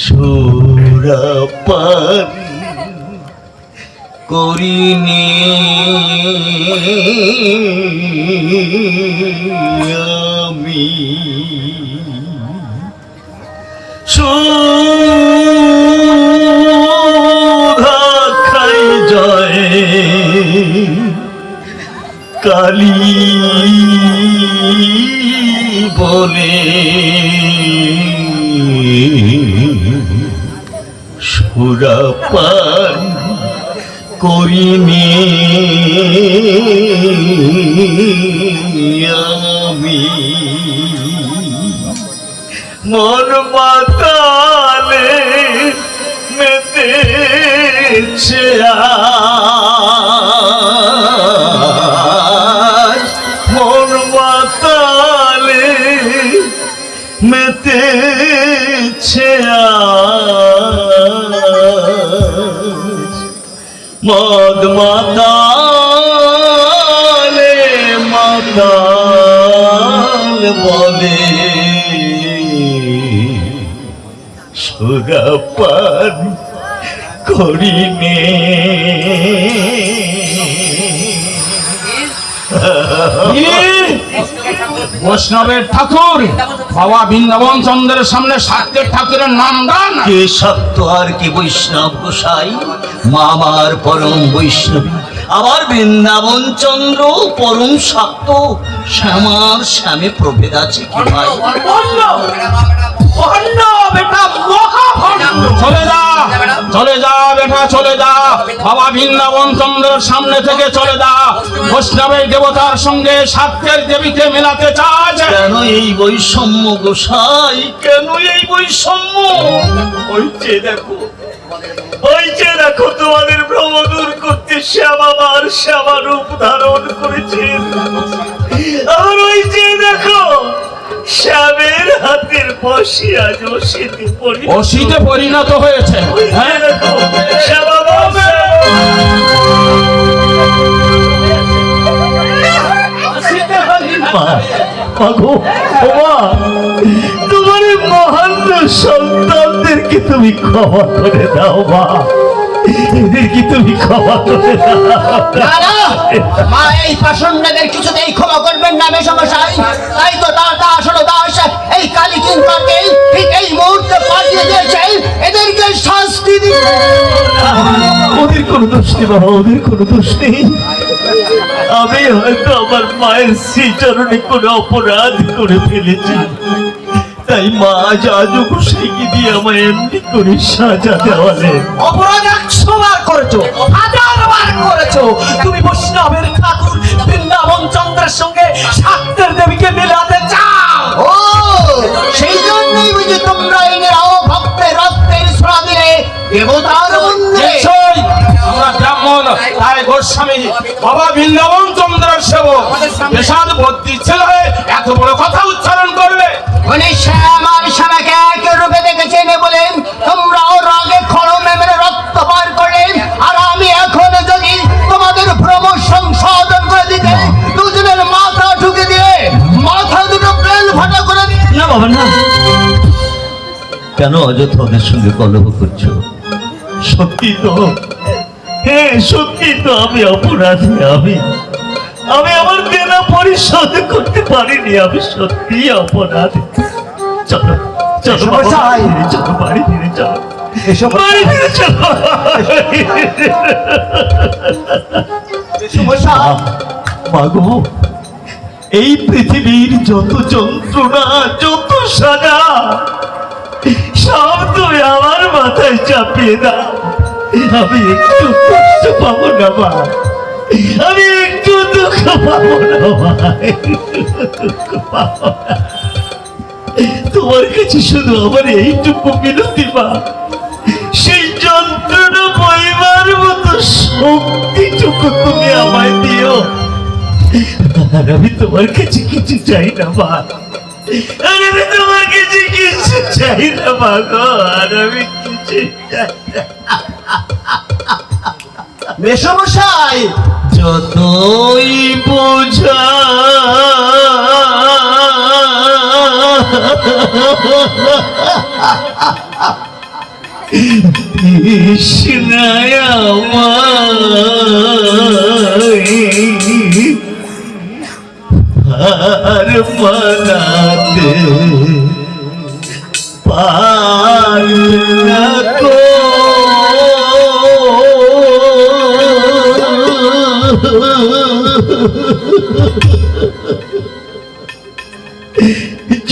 সুরাপান করিনি। আমি খাই যায় কালী বলে। সুরাপান করিনি আমি মন মাতালে মেতেছে আজ মদ মাতালে মাতাল বলে সুরাপান করিনে। বৈষ্ণবের ঠাকুর বাবা বৃন্দাবন চন্দ্রের সামনে সাত্যের ঠাকুরের নাম দান কে সত্য আর কি বৈষ্ণব গোসাই? মামার পরম বৈষ্ণবী। আবার বৃন্দাবন চন্দ্র পরম সত্য। শ্যামার শ্যামে প্রভেদ আছে কি ভাই? চলে যা। চলে যা বেটা চলে যা। বাবা বৃন্দাবন চন্দ্রের সামনে থেকে চলে যা। বৈষ্ণবের দেবতার সঙ্গে সাত্যের দেবীকে মেলাতে চায়। কেন এই বৈষম্য গোসাই? কেন এই বৈষম্য? ওই যে দেখো ওই যে দেখো তোমাদের ভ্রম দূর করতে শ্যামা মার শ্যামা রূপ ধারণ করেছেন আর ওই যে দেখো শ্যামের হাতের বসি আজ অসিতে অসিতে পরিণত হয়েছে। হ্যাঁ মাগো ওমা তোমার এই মহান সন্তানদেরকে তুমি ক্ষমা করে দাও মা। তুমি ক্ষমা করে মা এই পাষণ্ডদের কিছুতেই ক্ষমা করবেন না তাই তো তার দাস দাস এই কালী কিঙ্করকে ঠিক এই মুহূর্তে পাঠিয়ে এদেরকে শাস্তি দিন। ওদের কোনো দোষ নেই বাবা ওদের কোনো দোষ নেই। আমি হয়তো আমার মায়ের শ্রীচরণে কোনো অপরাধ করে ফেলেছি। তাই মা আজ আজও গোসাইকে দিয়ে আমার এমনি করে সাজা দেওয়ালে। অপরাধ একশো বার করেছ হাজার বার করেছ। তুমি বৈষ্ণবের ঠাকুর বৃন্দাবন চন্দ্রের সঙ্গে সাত্যের দেবীকে মেলাতে চাও। ও সেই জন্যই বুঝি তোমরা এই নিরাও ভক্তের রক্তের ছোড়া দিলে দেবতার তাই গোস্বামী বাবা বৃন্দাবন চন্দ্রের সেবক। পেশাদ বদ্যি ছেলে এত বড় কথা উচ্চারণ করবে। উনি শ্যাম শ্যামাকে এক রূপে দেখেছেন বলেন তোমরাও রাগে খড়মে মেরে রক্ত পার করলেন আর আমি এখন যদি তোমাদের ভ্রম সংশোধন করে দিতে দুজনের মাথা ঢুকে দিয়ে মাথা দুটো প্লেন ফাটা করে দিয়ে না বাবা না। কেন অযথা ওদের সঙ্গে কলহ করছ? সত্যি তো। সত্যি তো আমি অপরাধী আমি আমি আমার দেনা পরিশোধ করতে পারিনি আমি সত্যি অপরাধী। চলো চলো বাবা, ফিরে চলো বাড়ি ফিরে চলো বাড়ি ফিরে চলো মাগো এই পৃথিবীর যত যন্ত্রণা যত সাজা সব তুমি আমার মাথায় চাপিয়ে দাও। আমি একটু কষ্ট পাবো না, মা। আমি একটু দুঃখ পাবো না, মা। তোমার কাছে শুধু আমার এইটুকু বিনতি, মা। সেই যন্ত্রণা বইবার মতো শক্তিটুকু তুমি আমায় দিও। আর আমি তোমার কাছে কিছু চাই না, মা। আর আমি তোমার কাছে কিছু চাই না, মা গো। আর আমি মেশমশাই! যতই কৃষ্ণায় আর মানাতে পারবে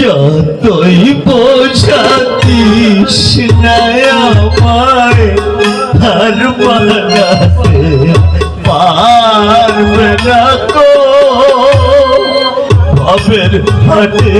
যতই বোঝাতিস আমায় আর মানাতে পারবে না কো। ভবের হাটে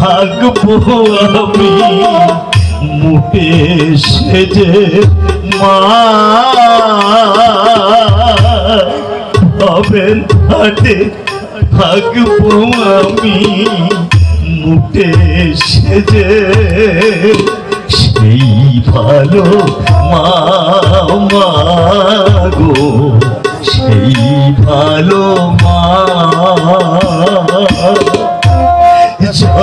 থাকব আমি। মুটে সেজে মা ভবের হাটে থাকব আমি। মুটে সেজে সেই ভালো মা গো। সেই ভালো মা।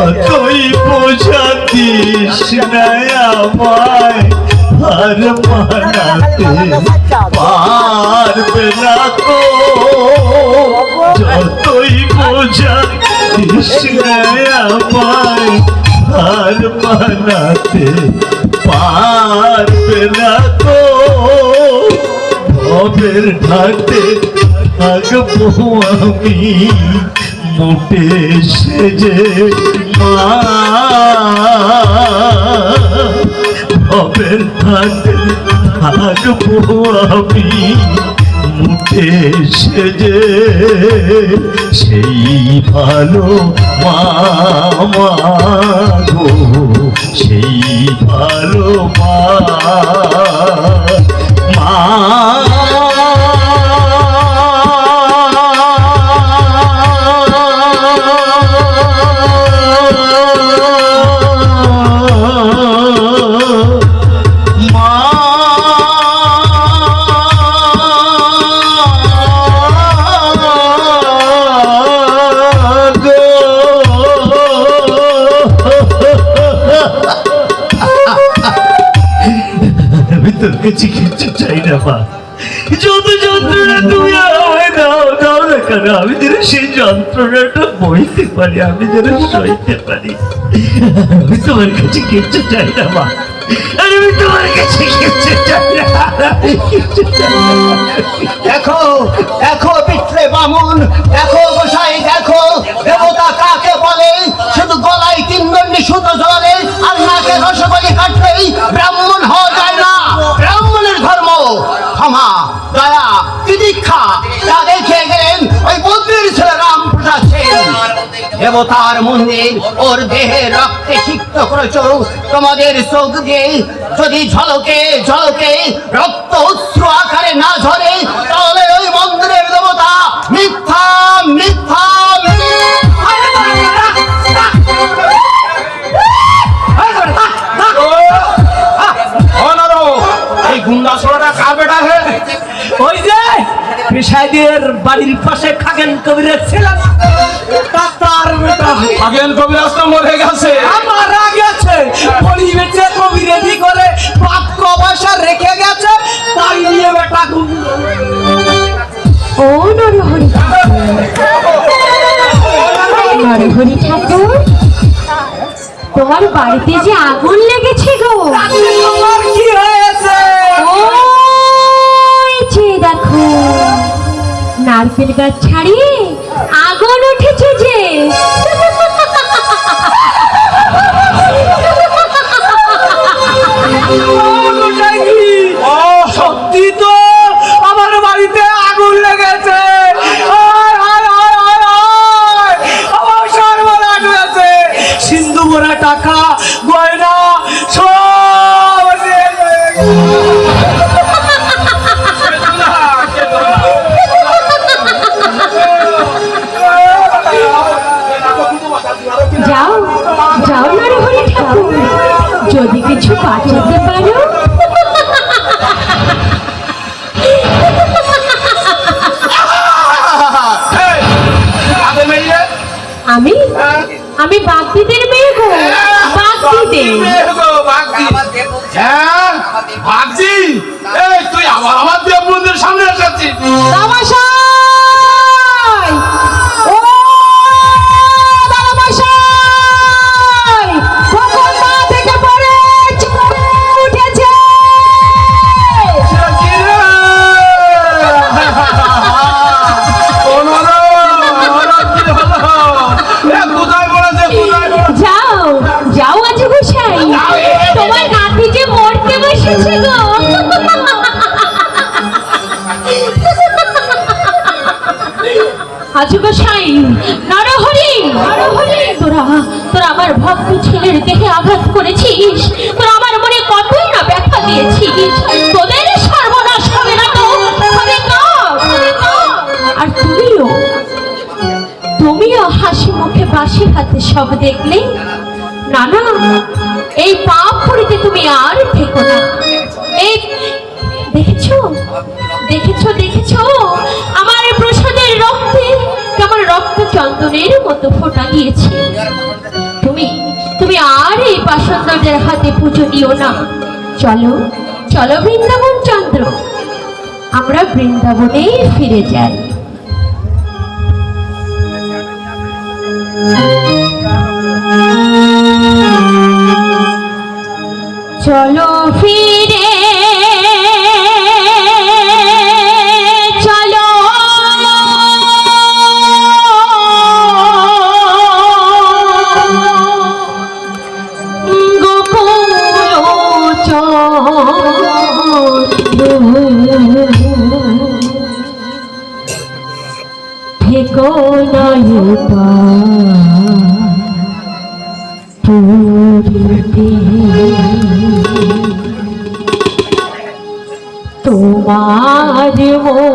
যতই বোঝাতিস না আমায় আর মানাতে পারবে না তো। যতই না আমায় আর মানাতে পারবে না তো। ভবের ঘাটে থাকব আমি মোটে সেজে ভবের ঘাটে থাকব আমি। মুঠে সেজে সেই ভালো মামা গো, সেই ভালো মা কাছে চাই না যত যন্ত্রণা তুমি আমায় দাও দাও না কেন? আমি সেই যন্ত্রণাটা বইতে পারি, আমি সইতে পারি। আমি তোমার কাছে কিচ্ছু চাই না কাকে বলে? শুধু গলায় দেবতার মন্দির ওর দেহে রক্তে সিক্ত করেছ। তোমাদের চোখ দিয়ে যদি ঝলকে ঝলকে রক্ত অশ্রু আকারে না ঝরে তাহলে ওই মন্দিরের দেবতা মিথ্যা মিথ্যা মিথ্যা। অনারো এই গুন্ডা ছোড়াটা কার বেটা হে? ওই যে পেশাইদের বাড়ির পাশে খাগেন কবিরের ছিলেন আগেন কবিরাজ তো মরে গেছে। আমার গেছে। পরিবেশে কবিরেজি করে বাপ কবাসা রেখে গেছে। তাই নিয়ে বেটা ও নরহরি নরহরি ঠাকুর তোমার বাড়িতে যে আগুন লেগেছে গো। তোমার কি হয়েছে? ওই যে দেখো নারকেল গাছ ছাড়িয়ে হ্যাঁ? আচ্ছা, আচ্ছা। ভাবছি। এই তুই আবার আমার দেববন্ধুর সামনে এসেছিস। নরহরি নরহরি। তোরা তোরা আমার ভক্ত ছেলের দেহে আঘাত করেছিস। তোরা আমার মনে কতই না ব্যথা দিয়েছিস। তোদের সর্বনাশ হবে না তো? আর তুমিও তুমিও হাসি মুখে বাসি হাতে সব দেখলে? না না, এই পাপ করিতে তুমি আর থেকো না। এই, দেখেছ? দেখেছ দেখেছ? আমার প্রসাদের রক্তে কেমন রক্ত চন্দনের মতো ফোটা গিয়েছে তুমি তুমি আর এই পাষণ্ডদের হাতে পুজো দিও না। চলো চলো বৃন্দাবন চন্দ্র। আমরা বৃন্দাবনে ফিরে যাই। চলো ফিরে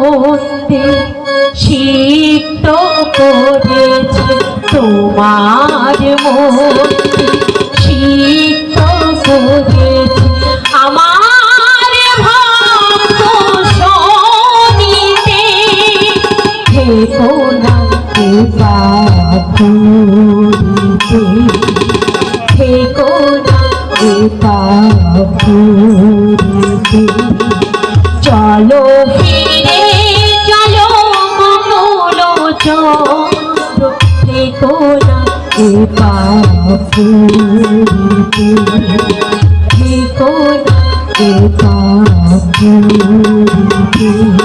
মধ্যে সিক্ত করেছে তোমার মধ্যে, সিক্ত করেছে আমার ভক্ত শনিতে। থেকো না কৃপা পুরীতে থেকো না কৃপা পুরীতে চলো না কৃপা পুরীতে